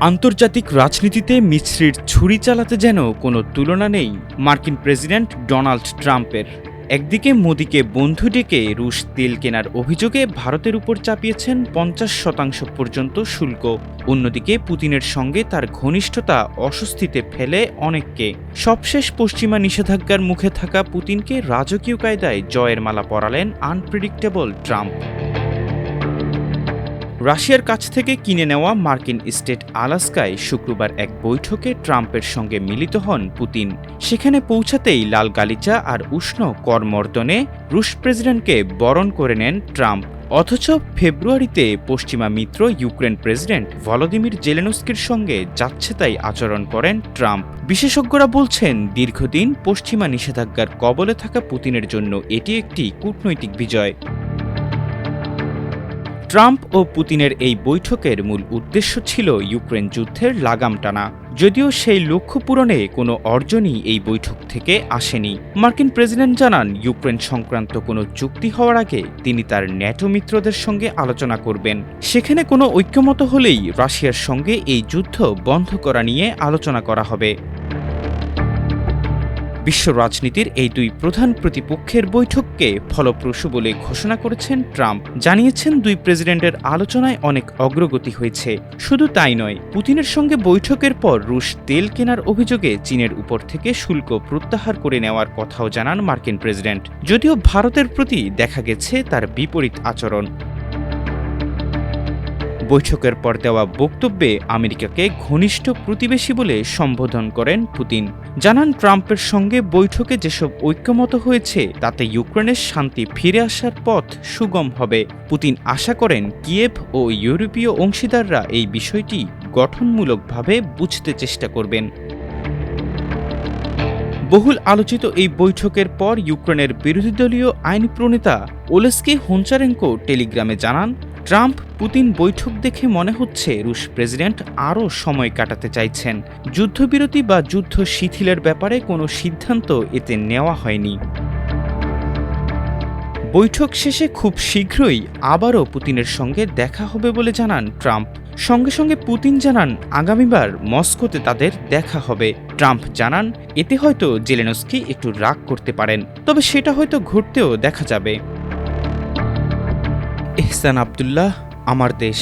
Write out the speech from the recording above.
আন্তর্জাতিক রাজনীতিতে মিছরির ছুরি চালাতে যেন কোনো তুলনা নেই মার্কিন প্রেসিডেন্ট ডোনাল্ড ট্রাম্পের। একদিকে মোদীকে বন্ধু ডেকে রুশ তেল কেনার অভিযোগে ভারতের উপর চাপিয়েছেন পঞ্চাশ শতাংশ পর্যন্ত শুল্ক। অন্যদিকে পুতিনের সঙ্গে তার ঘনিষ্ঠতা অস্বস্তিতে ফেলে অনেককে। সবশেষ পশ্চিমা নিষেধাজ্ঞার মুখে থাকা পুতিনকে রাজকীয় কায়দায় জয়ের মালা পরালেন আনপ্রেডিক্টেবল ট্রাম্প। রাশিয়ার কাছ থেকে কিনে নেওয়া মার্কিন স্টেট আলাস্কায় শুক্রবার এক বৈঠকে ট্রাম্পের সঙ্গে মিলিত হন পুতিন। সেখানে পৌঁছাতেই লাল গালিচা আর উষ্ণ করমর্দনে রুশ প্রেসিডেন্টকে বরণ করে নেন ট্রাম্প। অথচ ফেব্রুয়ারিতে পশ্চিমা মিত্র ইউক্রেন প্রেসিডেন্ট ভলোদিমির জেলেনস্কির সঙ্গে যাচ্ছে তাই আচরণ করেন ট্রাম্প। বিশেষজ্ঞরা বলছেন, দীর্ঘদিন পশ্চিমা নিষেধাজ্ঞার কবলে থাকা পুতিনের জন্য এটি একটি কূটনৈতিক বিজয়। ট্রাম্প ও পুতিনের এই বৈঠকের মূল উদ্দেশ্য ছিল ইউক্রেন যুদ্ধের লাগাম টানা। যদিও সেই লক্ষ্য পূরণে কোনো অর্জনই এই বৈঠক থেকে আসেনি। মার্কিন প্রেসিডেন্ট জানান, ইউক্রেন সংক্রান্ত কোনো চুক্তি হওয়ার আগে তিনি তার ন্যাটো মিত্রদের সঙ্গে আলোচনা করবেন। সেখানে কোনো ঐক্যমত হলেই রাশিয়ার সঙ্গে এই যুদ্ধ বন্ধ করা নিয়ে আলোচনা করা হবে। বিশ্ব রাজনীতির এই দুই প্রধান প্রতিপক্ষের বৈঠককে ফলপ্রসূ বলে ঘোষণা করেছেন ট্রাম্প। জানিয়েছেন, দুই প্রেসিডেন্টের আলোচনায় অনেক অগ্রগতি হয়েছে। শুধু তাই নয়, পুতিনের সঙ্গে বৈঠকের পর রুশ তেল কেনার অভিযোগে চীনের উপর থেকে শুল্ক প্রত্যাহার করে নেওয়ার কথাও জানান মার্কিন প্রেসিডেন্ট। যদিও ভারতের প্রতি দেখা গেছে তার বিপরীত আচরণ। বৈঠকের পর দেওয়া বক্তব্যে আমেরিকাকে ঘনিষ্ঠ প্রতিবেশী বলে সম্বোধন করেন পুতিন। জানান, ট্রাম্পের সঙ্গে বৈঠকে যেসব ঐক্যমত হয়েছে, তাতে ইউক্রেনের শান্তি ফিরে আসার পথ সুগম হবে। পুতিন আশা করেন, কিয়েভ ও ইউরোপীয় অংশীদাররা এই বিষয়টি গঠনমূলকভাবে বুঝতে চেষ্টা করবেন। বহুল আলোচিত এই বৈঠকের পর ইউক্রেনের বিরোধী দলীয় আইন প্রণেতা ওলেস্কি হোনচারেঙ্কো টেলিগ্রামে জানান ট্রাম্প পুতিন বৈঠক দেখে মনে হচ্ছে রুশ প্রেসিডেন্ট আরও সময় কাটাতে চাইছেন। যুদ্ধবিরতি বা যুদ্ধ শিথিলের ব্যাপারে কোনো সিদ্ধান্ত এতে নেওয়া হয়নি। বৈঠক শেষে খুব শীঘ্রই আবারও পুতিনের সঙ্গে দেখা হবে বলে জানান ট্রাম্প। সঙ্গে সঙ্গে পুতিন জানান, আগামীবার মস্কোতে তাদের দেখা হবে। ট্রাম্প জানান, এতে হয়তো জেলেনস্কি একটু রাগ করতে পারেন, তবে সেটা হয়তো ঘটতেও দেখা যাবে। এহসান আবদুল্লাহ আমার দেশ।